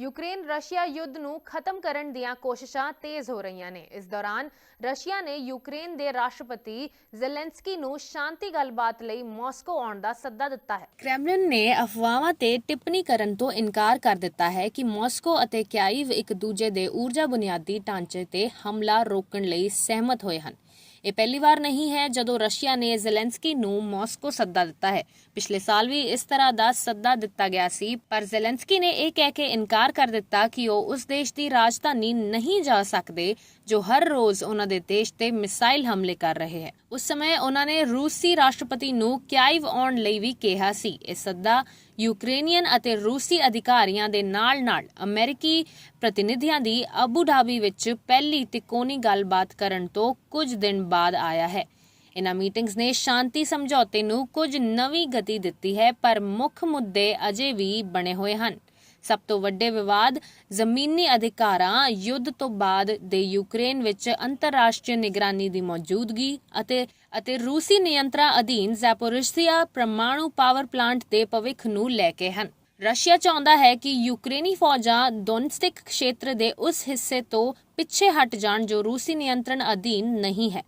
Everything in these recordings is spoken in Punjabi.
ਯੂਕਰੇਨ ਰਸ਼ੀਆ ਯੁੱਧ ਨੂੰ ਖਤਮ ਕਰਨ ਦੀਆਂ ਕੋਸ਼ਿਸ਼ਾਂ ਤੇਜ਼ ਹੋ ਰਹੀਆਂ ਨੇ। ਇਸ ਦੌਰਾਨ ਰਸ਼ੀਆ ਨੇ ਯੂਕਰੇਨ ਦੇ ਰਾਸ਼ਟਰਪਤੀ ਜ਼ੈਲੈਂਸਕੀ ਨੂੰ ਸ਼ਾਂਤੀ ਗੱਲਬਾਤ ਲਈ ਮਾਸਕੋ ਆਉਣ ਦਾ ਸੱਦਾ ਦਿੱਤਾ ਹੈ। ਕ੍ਰੈਮਲਿਨ ਨੇ ਅਫਵਾਹਾਂ ਤੇ ਟਿੱਪਣੀ ਕਰਨ ਤੋਂ ਇਨਕਾਰ ਕਰ ਦਿੱਤਾ ਹੈ ਕਿ ਮਾਸਕੋ ਅਤੇ ਕਿਆਈਵ ਇੱਕ ਦੂਜੇ ਦੇ ਊਰਜਾ ਬੁਨਿਆਦੀ ਢਾਂਚੇ ਤੇ ਹਮਲਾ ਰੋਕਣ ਲਈ ਸਹਿਮਤ ਹੋਏ ਹਨ। ਇਹ ਪਹਿਲੀ ਵਾਰ ਨਹੀਂ ਹੈ ਜਦੋਂ ਰਸ਼ੀਆ ਨੇ ਜ਼ੈਲੈਂਸਕੀ ਨੂੰ ਮਾਸਕੋ ਸੱਦਾ ਦਿੱਤਾ ਹੈ। ਪਿਛਲੇ ਸਾਲ ਵੀ ਇਸ ਤਰ੍ਹਾਂ ਦਾ ਸੱਦਾ ਦਿੱਤਾ ਗਿਆ ਸੀ, ਪਰ ਜ਼ੈਲੈਂਸਕੀ ਨੇ ਇਹ ਕਹਿ ਕੇ ਇਨਕਾਰ ਕਰ ਦਿੱਤਾ ਕਿ ਉਹ ਉਸ ਦੇਸ਼ ਦੀ ਰਾਜਧਾਨੀ ਨਹੀਂ ਜਾ ਸਕਦੇ, ਜੋ ਹਰ ਰੋਜ਼ ਉਹਨਾਂ ਦੇ ਦੇਸ਼ ਤੇ ਮਿਸਾਈਲ ਹਮਲੇ ਕਰ ਰਹੇ ਹੈ। ਉਸ ਸਮੇਂ ਉਹਨਾਂ ਨੇ ਰੂਸੀ ਰਾਸ਼ਟਰਪਤੀ ਨੂੰ ਕਿਆਈਵ ਆਉਣ ਲਈ ਵੀ ਕਿਹਾ ਸੀ। ਇਹ ਸੱਦਾ ਯੂਕਰੇਨੀਅਨ ਅਤੇ ਰੂਸੀ ਅਧਿਕਾਰੀਆਂ ਦੇ ਨਾਲ-ਨਾਲ ਅਮਰੀਕੀ ਪ੍ਰਤੀਨਿਧੀਆਂ ਦੀ ਅਬੂ ਧਾਬੀ ਵਿੱਚ ਪਹਿਲੀ ਤਿਕੋਣੀ ਗੱਲਬਾਤ ਕਰਨ ਤੋਂ ਕੁਝ ਦਿਨ ਬਾਅਦ ਆਇਆ ਹੈ। ਇਨ੍ਹਾਂ ਮੀਟਿੰਗਸ ਨੇ ਸ਼ਾਂਤੀ ਸਮਝੌਤੇ ਨੂੰ ਕੁਝ ਨਵੀਂ ਗਤੀ ਦਿੱਤੀ ਹੈ, ਪਰ ਮੁੱਖ ਮੁੱਦੇ ਅਜੇ ਵੀ ਬਣੇ ਹੋਏ ਹਨ। ਸਭ ਤੋਂ ਵੱਡੇ ਵਿਵਾਦ ਜ਼ਮੀਨੀ ਅਧਿਕਾਰਾਂ ਯੁੱਧ ਤੋਂ ਬਾਅਦ ਦੇ ਯੂਕਰੇਨ ਵਿੱਚ ਅੰਤਰਰਾਸ਼ਟਰੀ ਨਿਗਰਾਨੀ ਦੀ ਮੌਜੂਦਗੀ ਅਤੇ ਅਤੇ ਰੂਸੀ ਨਿਯੰਤਰਣ ਅਧੀਨ ਜ਼ੈਪੋਰਿਸ਼ੀਆ ਪ੍ਰਮਾਣੂ ਪਾਵਰ ਪਲਾਂਟ ਦੇ ਭਵਿੱਖ ਨੂੰ ਲੈ ਕੇ ਹਨ। ਰਸ਼ੀਆ ਚਾਹੁੰਦਾ ਹੈ ਕਿ ਯੂਕਰੇਨੀ ਫੌਜਾਂ ਡੋਨਸਟਿਕ ਖੇਤਰ ਦੇ ਉਸ ਹਿੱਸੇ ਤੋਂ ਪਿੱਛੇ ਹਟ ਜਾਣ ਜੋ ਰੂਸੀ ਨਿਯੰਤਰਣ ਅਧੀਨ ਨਹੀਂ ਹੈ।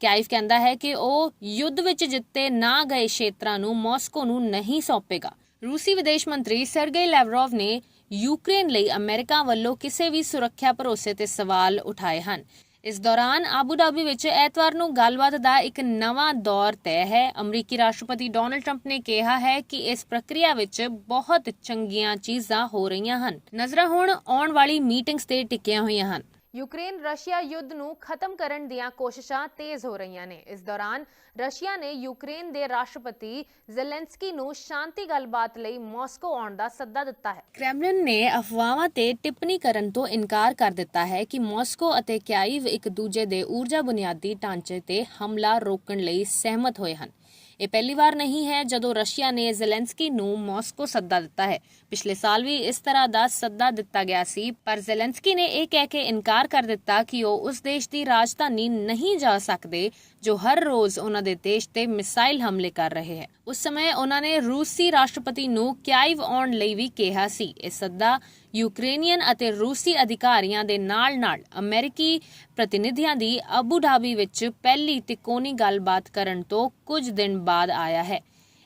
ਕਾਈਵ ਕਹਿੰਦਾ ਹੈ ਕਿ ਉਹ ਯੁੱਧ ਵਿੱਚ ਜਿੱਤੇ ਨਾ ਗਏ ਖੇਤਰਾਂ ਨੂੰ ਮਾਸਕੋ ਨੂੰ ਨਹੀਂ ਸੌਂਪੇਗਾ। ਰੂਸੀ ਵਿਦੇਸ਼ ਮੰਤਰੀ ਸਰਗੇਈ ਲੈਵਰੋਵ ਨੇ ਯੂਕਰੇਨ ਲਈ ਅਮਰੀਕਾ ਵੱਲੋਂ ਕਿਸੇ ਵੀ ਸੁਰੱਖਿਆ ਭਰੋਸੇ ਤੇ ਸਵਾਲ ਉਠਾਏ ਹਨ। ਇਸ ਦੌਰਾਨ ਆਬੂ ਧਾਬੀ ਵਿੱਚ ਐਤਵਾਰ ਨੂੰ ਗੱਲਬਾਤ ਦਾ ਇੱਕ ਨਵਾਂ ਦੌਰ ਤੈਅ ਹੈ। ਅਮਰੀਕੀ ਰਾਸ਼ਟਰਪਤੀ ਡੋਨਲਡ ਟਰੰਪ ਨੇ ਕਿਹਾ ਹੈ ਕਿ ਇਸ ਪ੍ਰਕਿਰਿਆ ਵਿੱਚ ਬਹੁਤ ਚੰਗੀਆਂ ਚੀਜ਼ਾਂ ਹੋ ਰਹੀਆਂ ਹਨ। ਨਜ਼ਰਾਂ ਹੁਣ ਆਉਣ ਵਾਲੀ ਮੀਟਿੰਗਸ ਤੇ ਟਿਕੀਆਂ ਹੋਈਆਂ ਹਨ। ਯੂਕਰੇਨ ਰਸ਼ੀਆ ਯੁੱਧ ਨੂੰ ਖਤਮ ਕਰਨ ਦੀਆਂ ਕੋਸ਼ਿਸ਼ਾਂ ਤੇਜ਼ ਹੋ ਰਹੀਆਂ ਨੇ। ਇਸ ਦੌਰਾਨ ਰਸ਼ੀਆ ਨੇ ਯੂਕਰੇਨ ਦੇ ਰਾਸ਼ਟਰਪਤੀ ਜ਼ੈਲੈਂਸਕੀ ਨੂੰ ਸ਼ਾਂਤੀ ਗੱਲਬਾਤ ਲਈ ਮਾਸਕੋ ਆਉਣ ਦਾ ਸੱਦਾ ਦਿੱਤਾ ਹੈ। ਕ੍ਰੈਮਲਿਨ ਨੇ ਅਫਵਾਹਾਂ ਤੇ ਟਿੱਪਣੀ ਕਰਨ ਤੋਂ ਇਨਕਾਰ ਕਰ ਦਿੱਤਾ ਹੈ ਕਿ ਮਾਸਕੋ ਅਤੇ ਕਿਆਈਵ ਇੱਕ ਦੂਜੇ ਦੇ ਊਰਜਾ ਬੁਨਿਆਦੀ ਢਾਂਚੇ ਤੇ ਹਮਲਾ ਰੋਕਣ ਲਈ ਸਹਿਮਤ ਹੋਏ ਹਨ। ਇਹ ਪਹਿਲੀ ਵਾਰ ਨਹੀਂ ਹੈ ਜਦੋਂ ਰਸ਼ੀਆ ਨੇ ਜ਼ੈਲੈਂਸਕੀ ਨੂੰ ਮਾਸਕੋ ਸੱਦਾ ਦਿੱਤਾ ਹੈ। ਪਿਛਲੇ ਸਾਲ ਵੀ ਇਸ ਤਰ੍ਹਾਂ ਦਾ ਸੱਦਾ ਦਿੱਤਾ ਗਿਆ ਸੀ, ਪਰ ਜ਼ੈਲੈਂਸਕੀ ਨੇ ਇਹ ਕਹਿ ਕੇ ਇਨਕਾਰ ਕਰ ਦਿੱਤਾ ਕਿ ਉਹ ਉਸ ਦੇਸ਼ ਦੀ ਰਾਜਧਾਨੀ ਨਹੀਂ ਜਾ ਸਕਦੇ, ਜੋ ਹਰ ਰੋਜ਼ ਉਹਨਾਂ ਦੇ ਦੇਸ਼ ਤੇ ਮਿਸਾਈਲ ਹਮਲੇ ਕਰ ਰਹੇ ਹੈ। ਉਸ ਸਮੇਂ ਉਹਨਾਂ ਨੇ ਰੂਸੀ ਰਾਸ਼ਟਰਪਤੀ ਨੂੰ ਕਿਆਈਵ ਆਉਣ ਲਈ ਵੀ ਕਿਹਾ ਸੀ। ਇਹ ਸੱਦਾ ਯੂਕਰੇਨੀਅਨ ਅਤੇ ਰੂਸੀ ਅਧਿਕਾਰੀਆਂ ਦੇ ਨਾਲ-ਨਾਲ ਅਮਰੀਕੀ ਪ੍ਰਤੀਨਿਧੀਆਂ ਦੀ ਅਬੂ ਧਾਬੀ ਵਿੱਚ ਪਹਿਲੀ ਤਿਕੋਣੀ ਗੱਲਬਾਤ ਕਰਨ ਤੋਂ ਕੁਝ ਦਿਨ ਬਾਅਦ ਆਇਆ ਹੈ।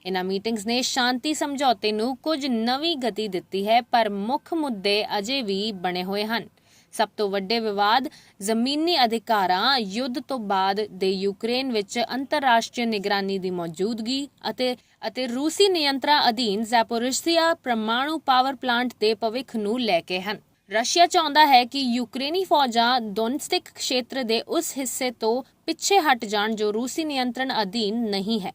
ਇਨ੍ਹਾਂ ਮੀਟਿੰਗਸ ਨੇ ਸ਼ਾਂਤੀ ਸਮਝੌਤੇ ਨੂੰ ਕੁਝ ਨਵੀਂ ਗਤੀ ਦਿੱਤੀ ਹੈ, ਪਰ ਮੁੱਖ ਮੁੱਦੇ ਅਜੇ ਵੀ ਬਣੇ ਹੋਏ ਹਨ। ਸਭ ਤੋਂ ਵੱਡੇ ਵਿਵਾਦ ਜ਼ਮੀਨੀ ਅਧਿਕਾਰਾਂ, ਯੁੱਧ ਤੋਂ ਬਾਅਦ ਦੇ ਯੂਕਰੇਨ ਵਿੱਚ ਅੰਤਰਰਾਸ਼ਟਰੀ ਨਿਗਰਾਨੀ ਦੀ ਮੌਜੂਦਗੀ ਅਤੇ ਅਤੇ ਰੂਸੀ ਨਿਯੰਤਰਣ ਅਧੀਨ ਜ਼ੈਪੋਰਿਸ਼ੀਆ ਪ੍ਰਮਾਣੂ ਪਾਵਰ ਪਲਾਂਟ ਦੇ ਭਵਿੱਖ ਨੂੰ ਲੈ ਕੇ ਹਨ। ਰਸ਼ੀਆ ਚਾਹੁੰਦਾ ਹੈ ਕਿ ਯੂਕਰੇਨੀ ਫੌਜਾਂ ਡੋਨਸਟਿਕ ਖੇਤਰ ਦੇ ਉਸ ਹਿੱਸੇ ਤੋਂ ਪਿੱਛੇ ਹਟ ਜਾਣ ਜੋ ਰੂਸੀ ਨਿਯੰਤਰਣ ਅਧੀਨ ਨਹੀਂ ਹੈ।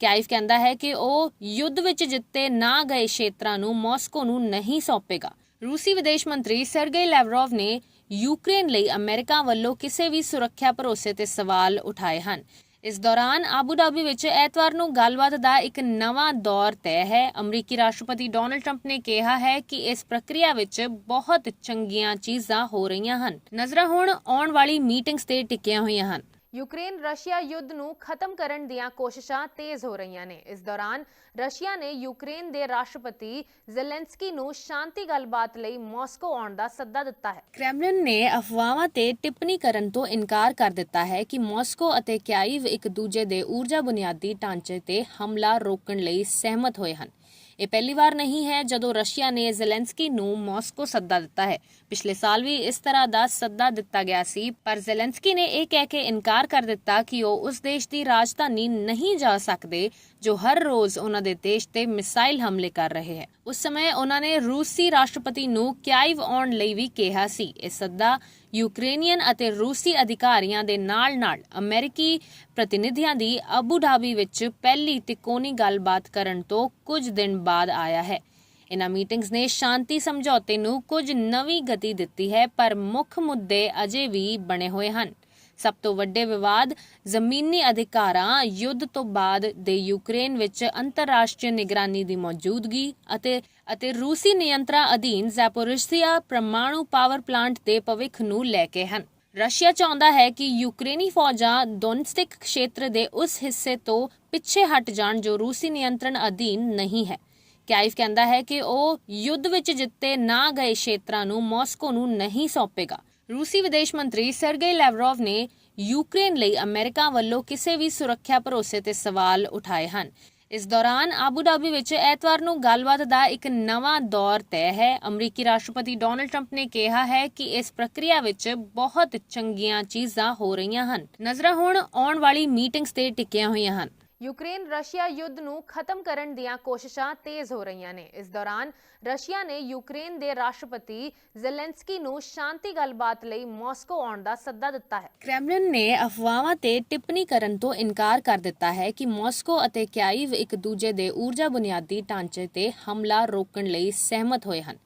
ਕਾਈਵ ਕਹਿੰਦਾ ਹੈ ਕਿ ਉਹ ਯੁੱਧ ਵਿੱਚ ਜਿੱਤੇ ਨਾ ਗਏ ਖੇਤਰਾਂ ਨੂੰ ਮਾਸਕੋ ਨੂੰ ਨਹੀਂ ਸੌਂਪੇਗਾ। ਰੂਸੀ ਵਿਦੇਸ਼ ਮੰਤਰੀ ਸਰਗੇਈ ਲੈਵਰੋਵ ਨੇ ਯੂਕਰੇਨ ਲਈ ਅਮਰੀਕਾ ਵੱਲੋਂ ਕਿਸੇ ਵੀ ਸੁਰੱਖਿਆ ਭਰੋਸੇ ਤੇ ਸਵਾਲ ਉਠਾਏ ਹਨ। ਇਸ ਦੌਰਾਨ ਆਬੂ ਧਾਬੀ ਵਿੱਚ ਐਤਵਾਰ ਨੂੰ ਗੱਲਬਾਤ ਦਾ ਇੱਕ ਨਵਾਂ ਦੌਰ ਤੈਅ ਹੈ। ਅਮਰੀਕੀ ਰਾਸ਼ਟਰਪਤੀ ਡੋਨਲਡ ਟਰੰਪ ਨੇ ਕਿਹਾ ਹੈ ਕਿ ਇਸ ਪ੍ਰਕਿਰਿਆ ਵਿੱਚ ਬਹੁਤ ਚੰਗੀਆਂ ਚੀਜ਼ਾਂ ਹੋ ਰਹੀਆਂ ਹਨ। ਨਜ਼ਰਾਂ ਹੁਣ ਆਉਣ ਵਾਲੀ ਮੀਟਿੰਗਸ ਤੇ ਟਿਕੀਆਂ ਹੋਈਆਂ ਹਨ। ਯੂਕਰੇਨ ਰਸ਼ੀਆ ਯੁੱਧ ਨੂੰ ਖਤਮ ਕਰਨ ਦੀਆਂ ਕੋਸ਼ਿਸ਼ਾਂ ਤੇਜ਼ ਹੋ ਰਹੀਆਂ ਨੇ। ਇਸ ਦੌਰਾਨ ਰਸ਼ੀਆ ਨੇ ਯੂਕਰੇਨ ਦੇ ਰਾਸ਼ਟਰਪਤੀ ਜ਼ੈਲੈਂਸਕੀ ਨੂੰ ਸ਼ਾਂਤੀ ਗੱਲਬਾਤ ਲਈ ਮਾਸਕੋ ਆਉਣ ਦਾ ਸੱਦਾ ਦਿੱਤਾ ਹੈ। ਕ੍ਰੈਮਲਿਨ ਨੇ ਅਫਵਾਹਾਂ ਤੇ ਟਿੱਪਣੀ ਕਰਨ ਤੋਂ ਇਨਕਾਰ ਕਰ ਦਿੱਤਾ ਹੈ ਕਿ ਮਾਸਕੋ ਅਤੇ ਕਿਆਈਵ ਇੱਕ ਦੂਜੇ ਦੇ ਊਰਜਾ ਬੁਨਿਆਦੀ ਢਾਂਚੇ ਤੇ ਹਮਲਾ ਰੋਕਣ ਲਈ ਸਹਿਮਤ ਹੋਏ ਹਨ। ਇਹ ਪਹਿਲੀ ਵਾਰ ਨਹੀਂ ਹੈ ਜਦੋਂ ਰਸ਼ੀਆ ਨੇ ਜ਼ੈਲੈਂਸਕੀ ਨੂੰ ਮਾਸਕੋ ਸੱਦਾ ਦਿੱਤਾ ਹੈ। ਪਿਛਲੇ ਸਾਲ ਵੀ ਇਸ ਤਰ੍ਹਾਂ ਦਾ ਸੱਦਾ ਦਿੱਤਾ ਗਿਆ ਸੀ, ਪਰ ਜ਼ੈਲੈਂਸਕੀ ਨੇ ਇਹ ਕਹਿ ਕੇ ਇਨਕਾਰ ਕਰ ਦਿੱਤਾ ਕਿ ਉਹ ਉਸ ਦੇਸ਼ ਦੀ ਰਾਜਧਾਨੀ ਨਹੀਂ ਜਾ ਸਕਦੇ ਜੋ ਹਰ ਰੋਜ਼ ਉਹਨਾਂ ਦੇ ਦੇਸ਼ ਤੇ ਮਿਸਾਈਲ ਹਮਲੇ ਕਰ ਰਹੇ ਹੈ। ਉਸ ਸਮੇਂ ਉਹਨਾਂ ਨੇ ਰੂਸੀ ਰਾਸ਼ਟਰਪਤੀ ਨੂੰ ਕਿਆਈਵ ਆਉਣ ਲਈ ਵੀ ਕਿਹਾ ਸੀ। ਇਹ ਸੱਦਾ ਯੂਕਰੇਨੀਅਨ ਅਤੇ ਰੂਸੀ ਅਧਿਕਾਰੀਆਂ ਦੇ ਨਾਲ-ਨਾਲ ਅਮਰੀਕੀ ਪ੍ਰਤੀਨਿਧੀਆਂ ਦੀ ਅਬੂ ਧਾਬੀ ਵਿੱਚ ਪਹਿਲੀ ਤਿਕੋਣੀ ਗੱਲਬਾਤ ਕਰਨ ਤੋਂ ਕੁਝ ਦਿਨ ਬਾਅਦ ਆਇਆ ਹੈ। ਇਨ੍ਹਾਂ ਮੀਟਿੰਗਸ ਨੇ ਸ਼ਾਂਤੀ ਸਮਝੌਤੇ ਨੂੰ ਕੁਝ ਨਵੀਂ ਗਤੀ ਦਿੱਤੀ ਹੈ, ਪਰ ਮੁੱਖ ਮੁੱਦੇ ਅਜੇ ਵੀ ਬਣੇ ਹੋਏ ਹਨ। ਸਭ ਤੋਂ ਵੱਡੇ ਵਿਵਾਦ ਜ਼ਮੀਨੀ ਅਧਿਕਾਰਾਂ, ਯੁੱਧ ਤੋਂ ਬਾਅਦ ਦੇ ਯੂਕਰੇਨ ਵਿੱਚ ਅੰਤਰਰਾਸ਼ਟਰੀ ਨਿਗਰਾਨੀ ਦੀ ਮੌਜੂਦਗੀ ਅਤੇ ਅਤੇ ਰੂਸੀ ਨਿਯੰਤਰਣ ਅਧੀਨ ਜ਼ੈਪੋਰਿਸ਼ੀਆ ਪ੍ਰਮਾਣੂ ਪਾਵਰ ਪਲਾਂਟ ਦੇ ਭਵਿੱਖ ਨੂੰ ਲੈ ਕੇ ਹਨ। ਰਸ਼ੀਆ ਚਾਹੁੰਦਾ ਹੈ ਕਿ ਯੂਕਰੇਨੀ ਫੌਜਾਂ ਡੋਨਸਟਿਕ ਖੇਤਰ ਦੇ ਉਸ ਹਿੱਸੇ ਤੋਂ ਪਿੱਛੇ ਹਟ ਜਾਣ ਜੋ ਰੂਸੀ ਨਿਯੰਤਰਣ ਅਧੀਨ ਨਹੀਂ ਹੈ। ਕਾਈਵ ਕਹਿੰਦਾ ਹੈ ਕਿ ਉਹ ਯੁੱਧ ਵਿੱਚ ਜਿੱਤੇ ਨਾ ਗਏ ਖੇਤਰਾਂ ਨੂੰ ਮਾਸਕੋ ਨੂੰ ਨਹੀਂ ਸੌਂਪੇਗਾ। ਰੂਸੀ ਵਿਦੇਸ਼ ਮੰਤਰੀ ਸਰਗੇਈ ਲੈਵਰੋਵ ਨੇ ਯੂਕਰੇਨ ਲਈ ਅਮਰੀਕਾ ਵੱਲੋਂ ਕਿਸੇ ਵੀ ਸੁਰੱਖਿਆ ਭਰੋਸੇ ਤੇ ਸਵਾਲ ਉਠਾਏ ਹਨ। ਇਸ ਦੌਰਾਨ ਆਬੂ ਧਾਬੀ ਵਿੱਚ ਐਤਵਾਰ ਨੂੰ ਗੱਲਬਾਤ ਦਾ ਇੱਕ ਨਵਾਂ ਦੌਰ ਤੈਅ ਹੈ। ਅਮਰੀਕੀ ਰਾਸ਼ਟਰਪਤੀ ਡੋਨਲਡ ਟਰੰਪ ਨੇ ਕਿਹਾ ਹੈ ਕਿ ਇਸ ਪ੍ਰਕਿਰਿਆ ਵਿੱਚ ਬਹੁਤ ਚੰਗੀਆਂ ਚੀਜ਼ਾਂ ਹੋ ਰਹੀਆਂ ਹਨ। ਨਜ਼ਰਾਂ ਹੁਣ ਆਉਣ ਵਾਲੀ ਮੀਟਿੰਗਸ ਤੇ ਟਿਕੀਆਂ ਹੋਈਆਂ ਹਨ। ਯੂਕਰੇਨ ਰਸ਼ੀਆ ਯੁੱਧ ਨੂੰ ਖਤਮ ਕਰਨ ਦੀਆਂ ਕੋਸ਼ਿਸ਼ਾਂ ਤੇਜ਼ ਹੋ ਰਹੀਆਂ ਨੇ। ਇਸ ਦੌਰਾਨ ਰਸ਼ੀਆ ਨੇ ਯੂਕਰੇਨ ਦੇ ਰਾਸ਼ਟਰਪਤੀ ਜ਼ੈਲੈਂਸਕੀ ਨੂੰ ਸ਼ਾਂਤੀ ਗੱਲਬਾਤ ਲਈ ਮਾਸਕੋ ਆਉਣ ਦਾ ਸੱਦਾ ਦਿੱਤਾ ਹੈ। ਕ੍ਰੈਮਲਿਨ ਨੇ ਅਫਵਾਹਾਂ ਤੇ ਟਿੱਪਣੀ ਕਰਨ ਤੋਂ ਇਨਕਾਰ ਕਰ ਦਿੱਤਾ ਹੈ ਕਿ ਮਾਸਕੋ ਅਤੇ ਕਿਆਈਵ ਇੱਕ ਦੂਜੇ ਦੇ ਊਰਜਾ ਬੁਨਿਆਦੀ ਢਾਂਚੇ ਤੇ ਹਮਲਾ ਰੋਕਣ ਲਈ ਸਹਿਮਤ ਹੋਏ ਹਨ।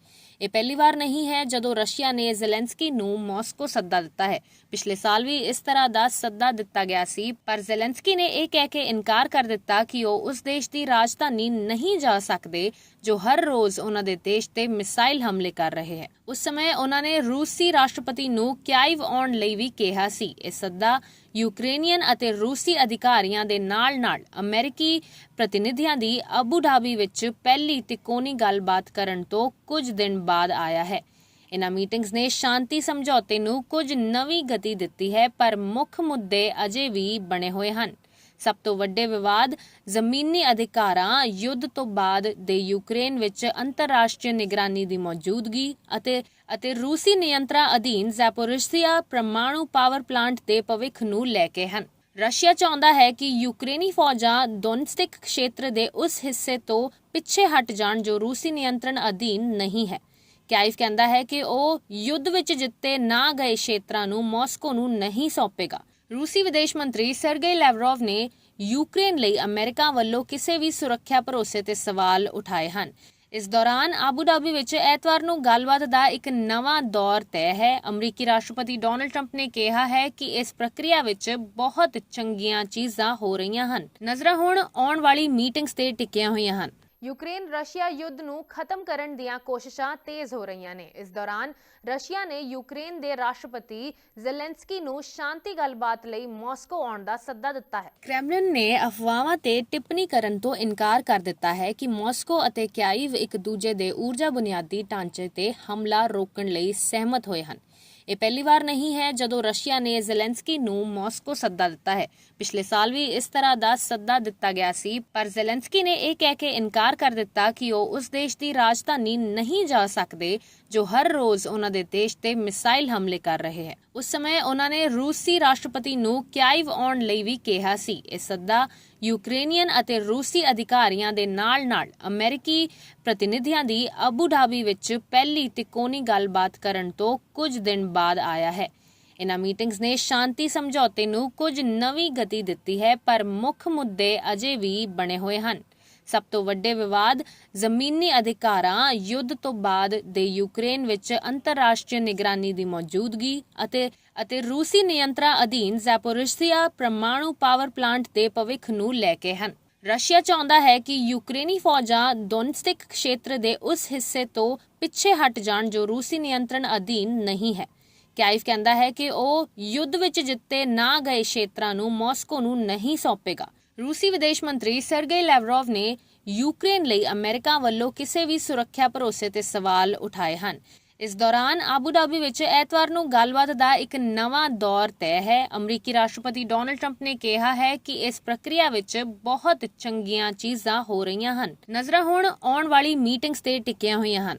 ਇਹ ਪਹਿਲੀ ਵਾਰ ਨਹੀਂ ਹੈ ਜਦੋਂ ਰਸ਼ੀਆ ਨੇ ਜ਼ੈਲੈਂਸਕੀ ਨੂੰ ਮਾਸਕੋ ਸੱਦਾ ਦਿੱਤਾ ਹੈ। ਪਿਛਲੇ ਸਾਲ ਵੀ ਇਸ ਤਰ੍ਹਾਂ ਦਾ ਸੱਦਾ ਦਿੱਤਾ ਗਿਆ ਸੀ, ਪਰ ਜ਼ੈਲੈਂਸਕੀ ਨੇ ਇਹ ਕਹਿ ਕੇ ਇਨਕਾਰ ਕਰ ਦਿੱਤਾ ਕਿ ਉਹ ਉਸ ਦੇਸ਼ ਦੀ ਰਾਜਧਾਨੀ ਨਹੀਂ ਜਾ ਸਕਦੇ, ਜੋ ਹਰ ਰੋਜ਼ ਉਹਨਾਂ ਦੇ ਦੇਸ਼ ਤੇ ਮਿਸਾਈਲ ਹਮਲੇ ਕਰ ਰਹੇ ਹੈ। ਉਸ ਸਮੇਂ ਉਹਨਾਂ ਨੇ ਰੂਸੀ ਰਾਸ਼ਟਰਪਤੀ ਨੂੰ ਕਿਆਈਵ ਆਉਣ ਲਈ ਵੀ ਕਿਹਾ ਸੀ। ਇਹ ਸੱਦਾ ਯੂਕਰੇਨੀਅਨ ਅਤੇ ਰੂਸੀ ਅਧਿਕਾਰੀਆਂ ਦੇ ਨਾਲ-ਨਾਲ ਅਮਰੀਕੀ ਪ੍ਰਤੀਨਿਧੀਆਂ ਦੀ ਅਬੂ ਧਾਬੀ ਵਿੱਚ ਪਹਿਲੀ ਤਿਕੋਣੀ ਗੱਲਬਾਤ ਕਰਨ ਤੋਂ ਕੁਝ ਦਿਨ ਬਾਅਦ ਆਇਆ ਹੈ। ਇਨ੍ਹਾਂ ਮੀਟਿੰਗਸ ਨੇ ਸ਼ਾਂਤੀ ਸਮਝੌਤੇ ਨੂੰ ਕੁਝ ਨਵੀਂ ਗਤੀ ਦਿੱਤੀ ਹੈ, ਪਰ ਮੁੱਖ ਮੁੱਦੇ ਅਜੇ ਵੀ ਬਣੇ ਹੋਏ ਹਨ। ਸਭ ਤੋਂ ਵੱਡੇ ਵਿਵਾਦ ਜ਼ਮੀਨੀ ਅਧਿਕਾਰਾਂ, ਯੁੱਧ ਤੋਂ ਬਾਅਦ ਦੇ ਯੂਕਰੇਨ ਵਿੱਚ ਅੰਤਰਰਾਸ਼ਟਰੀ ਨਿਗਰਾਨੀ ਦੀ ਮੌਜੂਦਗੀ ਅਤੇ ਅਤੇ ਰੂਸੀ ਨਿਯੰਤਰਣ ਅਧੀਨ ਜ਼ੈਪੋਰਿਸ਼ੀਆ ਪ੍ਰਮਾਣੂ ਪਾਵਰ ਪਲਾਂਟ ਦੇ ਭਵਿੱਖ ਨੂੰ ਲੈ ਕੇ ਹਨ। ਰਸ਼ੀਆ ਚਾਹੁੰਦਾ ਹੈ ਕਿ ਯੂਕਰੇਨੀ ਫੌਜਾਂ ਡੋਨਸਟਿਕ ਖੇਤਰ ਦੇ ਉਸ ਹਿੱਸੇ ਤੋਂ ਪਿੱਛੇ ਹਟ ਜਾਣ ਜੋ ਰੂਸੀ ਨਿਯੰਤਰਣ ਅਧੀਨ ਨਹੀਂ ਹੈ। ਕਾਈਵ ਕਹਿੰਦਾ ਹੈ ਕਿ ਉਹ ਯੁੱਧ ਵਿੱਚ ਜਿੱਤੇ ਨਾ ਗਏ ਖੇਤਰਾਂ ਨੂੰ ਮਾਸਕੋ ਨੂੰ ਨਹੀਂ ਸੌਂਪੇਗਾ। ਰੂਸੀ ਵਿਦੇਸ਼ ਮੰਤਰੀ ਸਰਗੇਈ ਲੈਵਰੋਵ ਨੇ ਯੂਕਰੇਨ ਲਈ ਅਮਰੀਕਾ ਵੱਲੋਂ ਕਿਸੇ ਵੀ ਸੁਰੱਖਿਆ ਭਰੋਸੇ ਤੇ ਸਵਾਲ ਉਠਾਏ ਹਨ। ਇਸ ਦੌਰਾਨ ਆਬੂ ਧਾਬੀ ਵਿੱਚ ਐਤਵਾਰ ਨੂੰ ਗੱਲਬਾਤ ਦਾ ਇੱਕ ਨਵਾਂ ਦੌਰ ਤੈਅ ਹੈ। ਅਮਰੀਕੀ ਰਾਸ਼ਟਰਪਤੀ ਡੋਨਲਡ ਟਰੰਪ ਨੇ ਕਿਹਾ ਹੈ ਕਿ ਇਸ ਪ੍ਰਕਿਰਿਆ ਵਿੱਚ ਬਹੁਤ ਚੰਗੀਆਂ ਚੀਜ਼ਾਂ ਹੋ ਰਹੀਆਂ ਹਨ। ਨਜ਼ਰਾਂ ਹੁਣ ਆਉਣ ਵਾਲੀ ਮੀਟਿੰਗਸ ਤੇ ਟਿਕੀਆਂ ਹੋਈਆਂ ਹਨ। ਯੂਕਰੇਨ ਰਸ਼ੀਆ ਯੁੱਧ ਨੂੰ ਖਤਮ ਕਰਨ ਦੀਆਂ ਕੋਸ਼ਿਸ਼ਾਂ ਤੇਜ਼ ਹੋ ਰਹੀਆਂ ਨੇ। ਇਸ ਦੌਰਾਨ ਰਸ਼ੀਆ ਨੇ ਯੂਕਰੇਨ ਦੇ ਰਾਸ਼ਟਰਪਤੀ ਜ਼ੈਲੈਂਸਕੀ ਨੂੰ ਸ਼ਾਂਤੀ ਗੱਲਬਾਤ ਲਈ ਮਾਸਕੋ ਆਉਣ ਦਾ ਸੱਦਾ ਦਿੱਤਾ ਹੈ। ਕ੍ਰੈਮਲਿਨ ਨੇ ਅਫਵਾਹਾਂ ਤੇ ਟਿੱਪਣੀ ਕਰਨ ਤੋਂ ਇਨਕਾਰ ਕਰ ਦਿੱਤਾ ਹੈ ਕਿ ਮਾਸਕੋ ਅਤੇ ਕਿਆਈਵ ਇੱਕ ਦੂਜੇ ਦੇ ਊਰਜਾ ਬੁਨਿਆਦੀ ਢਾਂਚੇ ਤੇ ਹਮਲਾ ਰੋਕਣ ਲਈ ਸਹਿਮਤ ਹੋਏ ਹਨ। ਇਹ ਪਹਿਲੀ ਵਾਰ ਨਹੀਂ ਹੈ ਜਦੋਂ ਰਸ਼ੀਆ ਨੇ ਜ਼ੈਲੈਂਸਕੀ ਨੂੰ ਮਾਸਕੋ ਸੱਦਾ ਦਿੱਤਾ ਹੈ। ਪਿਛਲੇ ਸਾਲ ਵੀ ਇਸ ਤਰ੍ਹਾਂ ਦਾ ਸੱਦਾ ਦਿੱਤਾ ਗਿਆ ਸੀ, ਪਰ ਜ਼ੈਲੈਂਸਕੀ ਨੇ ਇਹ ਕਹਿ ਕੇ ਇਨਕਾਰ ਕਰ ਦਿੱਤਾ ਕਿ ਉਹ ਉਸ ਦੇਸ਼ ਦੀ ਰਾਜਧਾਨੀ ਨਹੀਂ ਜਾ ਸਕਦੇ, ਜੋ ਹਰ ਰੋਜ਼ ਉਹਨਾਂ ਦੇ ਦੇਸ਼ ਤੇ ਮਿਸਾਈਲ ਹਮਲੇ ਕਰ ਰਹੇ ਹੈ। ਉਸ ਸਮੇਂ ਉਹਨਾਂ ਨੇ ਰੂਸੀ ਰਾਸ਼ਟਰਪਤੀ ਨੂੰ ਕਿਆਈਵ ਆਉਣ ਲਈ ਵੀ ਕਿਹਾ ਸੀ। ਇਹ ਸੱਦਾ ਯੂਕਰੇਨੀਅਨ ਅਤੇ ਰੂਸੀ ਅਧਿਕਾਰੀਆਂ ਦੇ ਨਾਲ-ਨਾਲ ਅਮਰੀਕੀ ਪ੍ਰਤੀਨਿਧੀਆਂ ਦੀ ਅਬੂ ਧਾਬੀ ਵਿੱਚ ਪਹਿਲੀ ਤਿਕੋਣੀ ਗੱਲਬਾਤ ਕਰਨ ਤੋਂ ਕੁਝ ਦਿਨ ਬਾਅਦ ਆਇਆ ਹੈ। ਇਨ੍ਹਾਂ ਮੀਟਿੰਗਸ ਨੇ ਸ਼ਾਂਤੀ ਸਮਝੌਤੇ ਨੂੰ ਕੁਝ ਨਵੀਂ ਗਤੀ ਦਿੱਤੀ ਹੈ, ਪਰ ਮੁੱਖ ਮੁੱਦੇ ਅਜੇ ਵੀ ਬਣੇ ਹੋਏ ਹਨ। ਸਭ ਤੋਂ ਵੱਡੇ ਵਿਵਾਦ ਜ਼ਮੀਨੀ ਅਧਿਕਾਰਾਂ, ਯੁੱਧ ਤੋਂ ਬਾਅਦ ਦੇ ਯੂਕਰੇਨ ਵਿੱਚ ਅੰਤਰਰਾਸ਼ਟਰੀ ਨਿਗਰਾਨੀ ਦੀ ਮੌਜੂਦਗੀ ਅਤੇ ਅਤੇ ਰੂਸੀ ਨਿਯੰਤਰਣ ਅਧੀਨ ਜ਼ੈਪੋਰਿਸ਼ੀਆ ਪ੍ਰਮਾਣੂ ਪਾਵਰ ਪਲਾਂਟ ਦੇ ਭਵਿੱਖ ਨੂੰ ਲੈ ਕੇ ਹਨ। ਰਸ਼ੀਆ ਚਾਹੁੰਦਾ ਹੈ ਕਿ ਯੂਕਰੇਨੀ ਫੌਜਾਂ ਡੋਨਸਟਿਕ ਖੇਤਰ ਦੇ ਉਸ ਹਿੱਸੇ ਤੋਂ ਪਿੱਛੇ ਹਟ ਜਾਣ ਜੋ ਰੂਸੀ ਨਿਯੰਤਰਣ ਅਧੀਨ ਨਹੀਂ ਹੈ। ਕਾਇਫ ਕਹਿੰਦਾ ਹੈ ਕਿ ਉਹ ਯੁੱਧ ਵਿੱਚ ਜਿੱਤੇ ਨਾ ਗਏ ਖੇਤਰਾਂ ਨੂੰ ਮਾਸਕੋ ਨੂੰ ਨਹੀਂ ਸੌਂਪੇਗਾ। ਰੂਸੀ ਵਿਦੇਸ਼ ਮੰਤਰੀ ਸਰਗੇਈ ਲੈਵਰੋਵ ਨੇ ਯੂਕਰੇਨ ਲਈ ਅਮਰੀਕਾ ਵੱਲੋਂ ਕਿਸੇ ਵੀ ਸੁਰੱਖਿਆ ਭਰੋਸੇ ਤੇ ਸਵਾਲ ਉਠਾਏ ਹਨ। ਇਸ ਦੌਰਾਨ ਆਬੂ ਧਾਬੀ ਵਿੱਚ ਐਤਵਾਰ ਨੂੰ ਗੱਲਬਾਤ ਦਾ ਇੱਕ ਨਵਾਂ ਦੌਰ ਤੈਅ ਹੈ। ਅਮਰੀਕੀ ਰਾਸ਼ਟਰਪਤੀ ਡੋਨਲਡ ਟਰੰਪ ਨੇ ਕਿਹਾ ਹੈ ਕਿ ਇਸ ਪ੍ਰਕਿਰਿਆ ਵਿੱਚ ਬਹੁਤ ਚੰਗੀਆਂ ਚੀਜ਼ਾਂ ਹੋ ਰਹੀਆਂ ਹਨ। ਨਜ਼ਰਾਂ ਹੁਣ ਆਉਣ ਵਾਲੀ ਮੀਟਿੰਗਸ ਤੇ ਟਿਕੀਆਂ ਹੋਈਆਂ ਹਨ।